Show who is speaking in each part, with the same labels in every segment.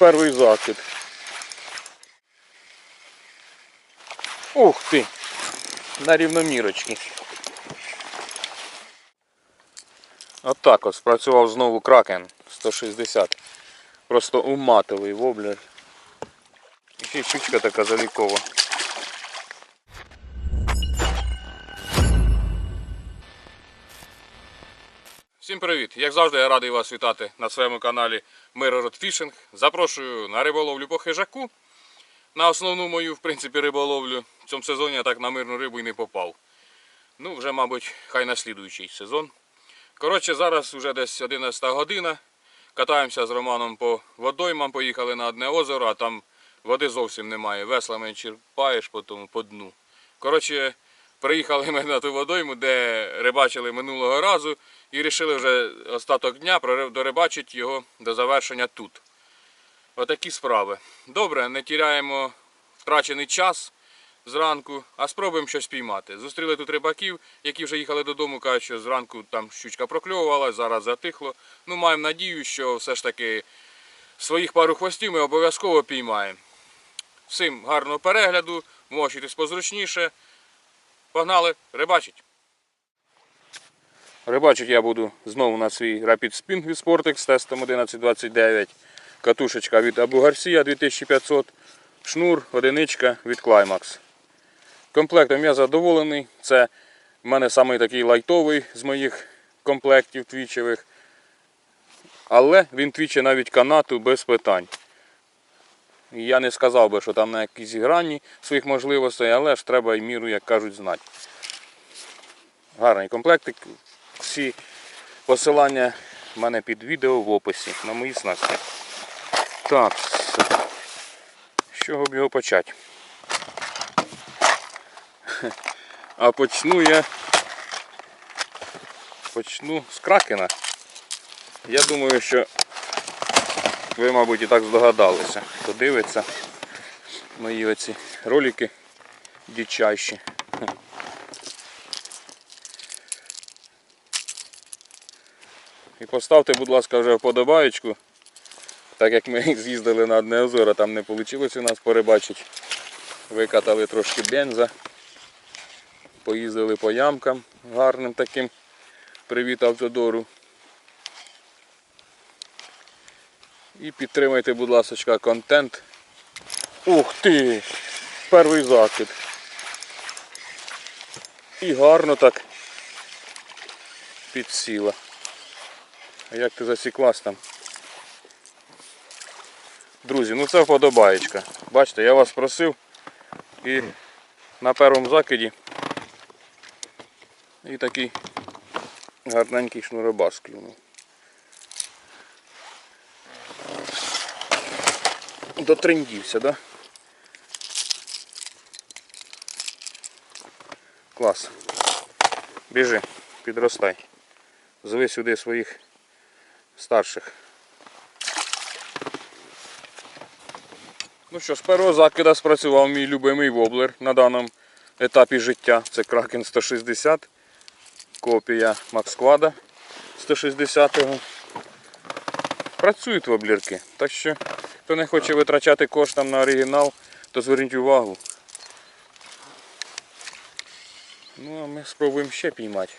Speaker 1: перший закид. Ух ти! На рівномірочки. Отак от спрацював знову кракен 160. Просто уматовий воблер. І ще щучка така залікова. Всім привіт! Як завжди, я радий вас вітати на своєму каналі Мирород Фішинг. Запрошую на риболовлю по хижаку. На основну мою, в принципі, риболовлю в цьому сезоні я так на мирну рибу і не попав. Ну, вже, мабуть, хай на слідуючий сезон. Коротше, зараз вже десь 11 година. Катаємося з Романом по водоймам, поїхали на одне озеро, а там води зовсім немає. Веслами черпаєш по по дну. Коротше, приїхали ми на ту водойму, де рибачили минулого разу, і вирішили вже остаток дня дорибачити його до завершення тут. Отакі справи. Добре, не тіряємо втрачений час зранку, а спробуємо щось піймати. Зустріли тут рибаків, які вже їхали додому, кажуть, що зранку там щучка прокльовувала, зараз затихло. Ну, маємо надію, що все ж таки своїх пару хвостів ми обов'язково піймаємо. Всім гарного перегляду, мочитесь позручніше. Погнали, рибачить. Рибачить я буду знову на свій Rapid Spin від Sportex з тестом 1129. Катушечка від Abu Garcia 2500. Шнур, одиничка від Climax. Комплектом я задоволений. Це в мене самий такий лайтовий з моїх комплектів твічевих. Але він твіче навіть канату без питань. Я не сказав би, що там на якійсь грані своїх можливостей, але ж треба і міру, як кажуть, знати. Гарний комплектик. Всі посилання в мене під відео в описі на мої снасті. Так, з чого б його почати? А почну я почну з кракена. Я думаю, що ви, мабуть, і так здогадалися, хто дивиться мої оці ролики дичайші. І поставте, будь ласка, вже вподобаєчку. Так як ми з'їздили на одне озеро, там не вийшло у нас порибачити. Викатали трошки бенза. Поїздили по ямкам гарним таким. Привіт автодору. І підтримайте, будь ласка, контент. Ух ти! Перший закид. І гарно так підсіла. Як ти засіклась там? Друзі, ну це вподобаєчка. Бачите, я вас просив і на першому закиді і такий гарненький шнуробас клюнув. Дотрендівся, да? Клас. Біжи, підростай. Зови сюди своїх старших. Ну що з першого закида спрацював мій любимий воблер на даному етапі життя. Це Kraken 160, копія Максквада 160-го. Працюють воблерки. Так що, хто не хоче витрачати коштом на оригінал, то зверніть увагу. Ну а ми спробуємо ще піймати.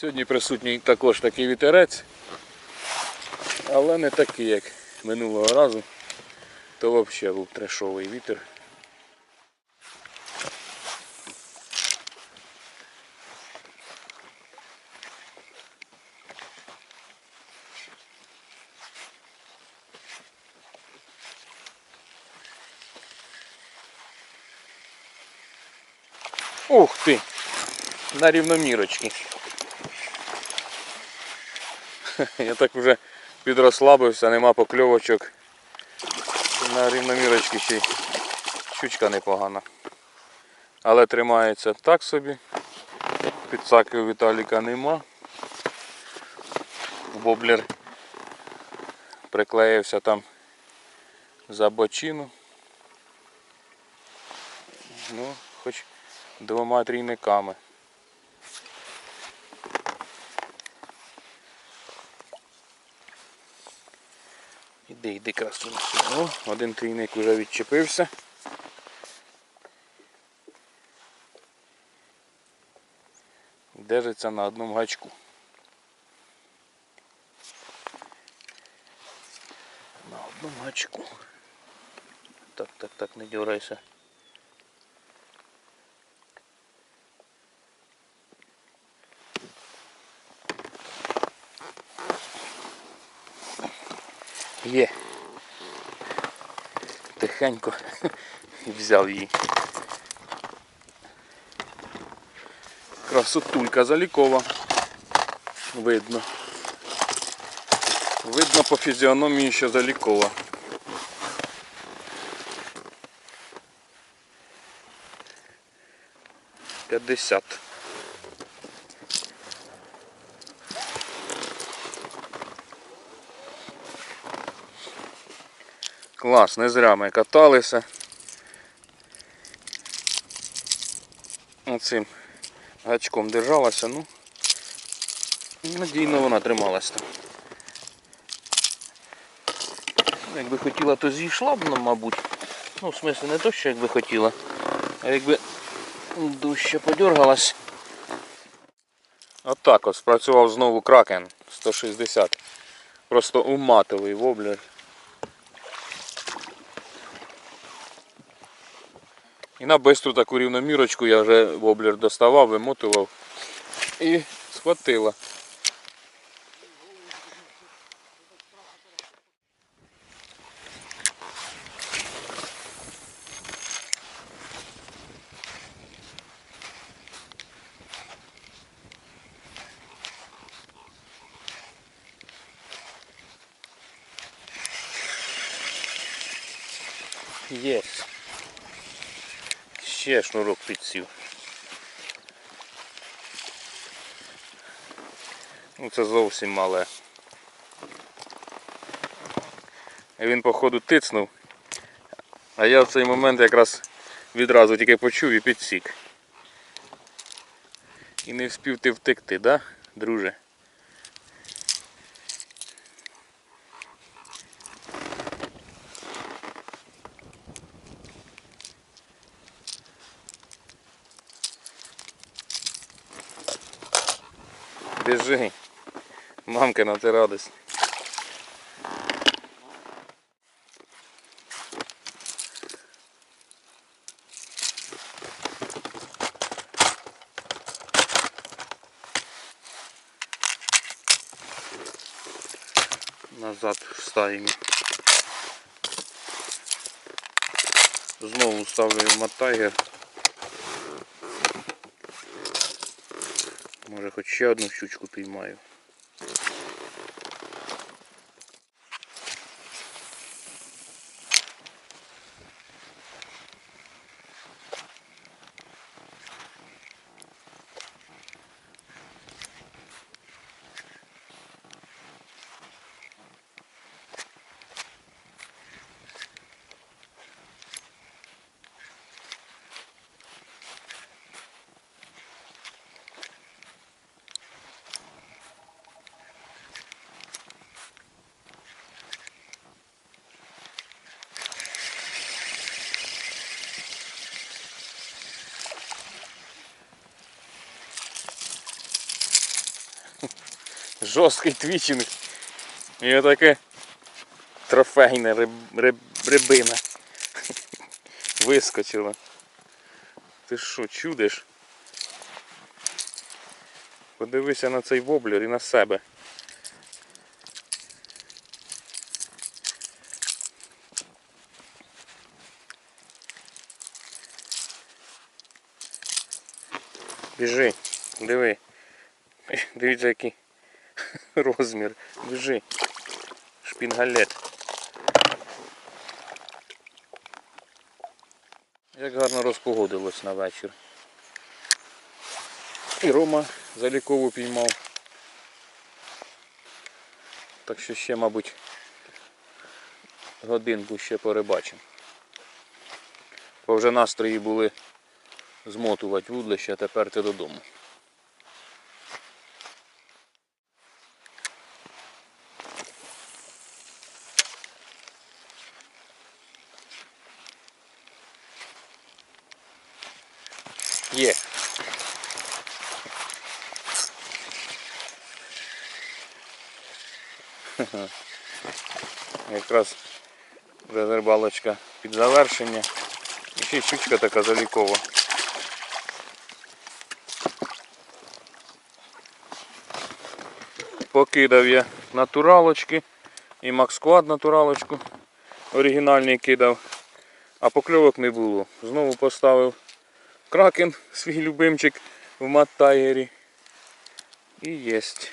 Speaker 1: Сьогодні присутній також такий вітерець, але не такий, як минулого разу. То взагалі був трешовий вітер. Ух ти! На рівномірочки. Я так вже підрослабився, нема покльовочок. На рівномірочки ще й щучка непогана. Але тримається так собі. Підсаки у Віталіка нема. Воблер приклеївся там за бочину. Ну, хоч двома трійниками. Іди, йди красунці. О, один трійник вже відчепився. Держиться на одному гачку. На одному гачку. Так, так, так, не дергайся. Є. Тихенько і взяв її. Красотулька залікова. Видно. Видно по фізіономії, що залікова. П'ятдесят. Клас, не зря ми каталися. Оцим гачком держалася, ну надійно вона трималась там. Якби хотіла, то зійшла б, ну, мабуть. Ну, в смислі не то, що якби хотіла, а якби дужче подергалась. Отак от спрацював знову кракен 160. Просто уматовий воблер. І на бистру таку рівномірочку я вже воблер доставав, вимотував і схватила. Єс. Ще шнурок підсів. Ну це зовсім мале. Він походу тицнув. А я в цей момент якраз відразу тільки почув і підсік. І не вспів ти втекти, да, друже? Біжи. Мамкина ти радость. Назад вставимо. Знову ставлю мотайгер. Може хоч ще одну щучку піймаю. Жорсткий твічинг. І отаке трофейне риб, риб, рибина. Вискочила. Ти що, чудиш? Подивися на цей воблер і на себе. Біжи, диви. Дивіться який розмір. Біжи. Шпінгалет. Як гарно розпогодилось на вечір. І Рома залікову піймав. Так що ще, мабуть, годинку ще порибачимо. Бо вже настрої були змотувати вудлище, а тепер ти додому. Є. Якраз рибалочка під завершення. І ще щучка така залікова. Покидав я натуралочки і Максквад натуралочку. Оригінальний кидав, а покльовок не було. Знову поставив кракен, свій любимчик в маттайгері. І єсть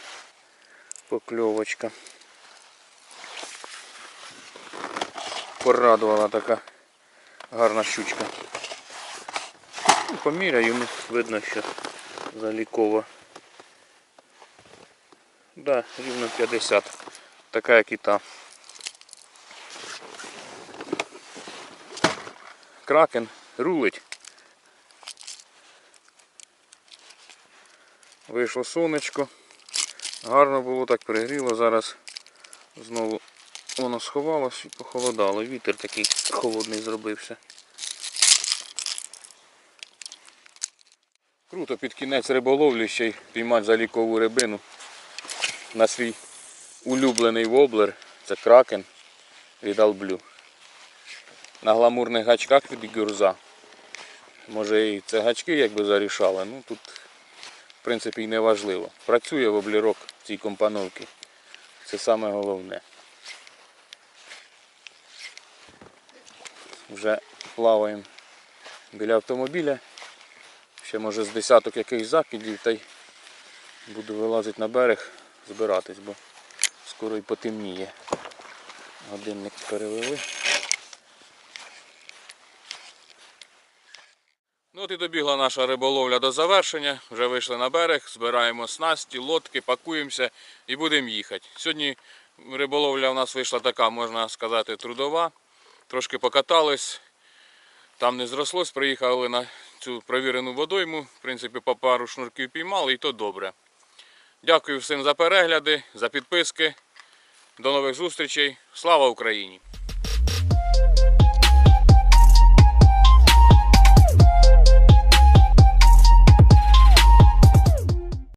Speaker 1: покльовочка. Порадувала така гарна щучка. Ну, Поміряю, ну, видно, що залікова. Да, рівно 50. Така як і та. Кракен рулить. Вийшло сонечко. Гарно було, так пригріло. Зараз знову воно сховалось і похолодало. Вітер такий холодний зробився. Круто під кінець риболовлі ще й піймати залікову рибину на свій улюблений воблер. Це кракен від Алблю. На гламурних гачках від гюрза. Може і це гачки якби зарішали, ну тут в принципі і не важливо. Працює воблерок в цій компановці. Це саме головне. Вже плаваємо біля автомобіля. Ще може з десяток якихось закидів та й буду вилазити на берег, збиратись, бо скоро й потемніє. Годинник перевели. Ну от і добігла наша риболовля до завершення. Вже вийшли на берег, збираємо снасті, лодки, пакуємося і будемо їхати. Сьогодні риболовля у нас вийшла така, можна сказати, трудова. Трошки покатались, там не зрослось, приїхали на цю провірену водойму. В принципі, по пару шнурків піймали і то добре. Дякую всім за перегляди, за підписки. До нових зустрічей. Слава Україні!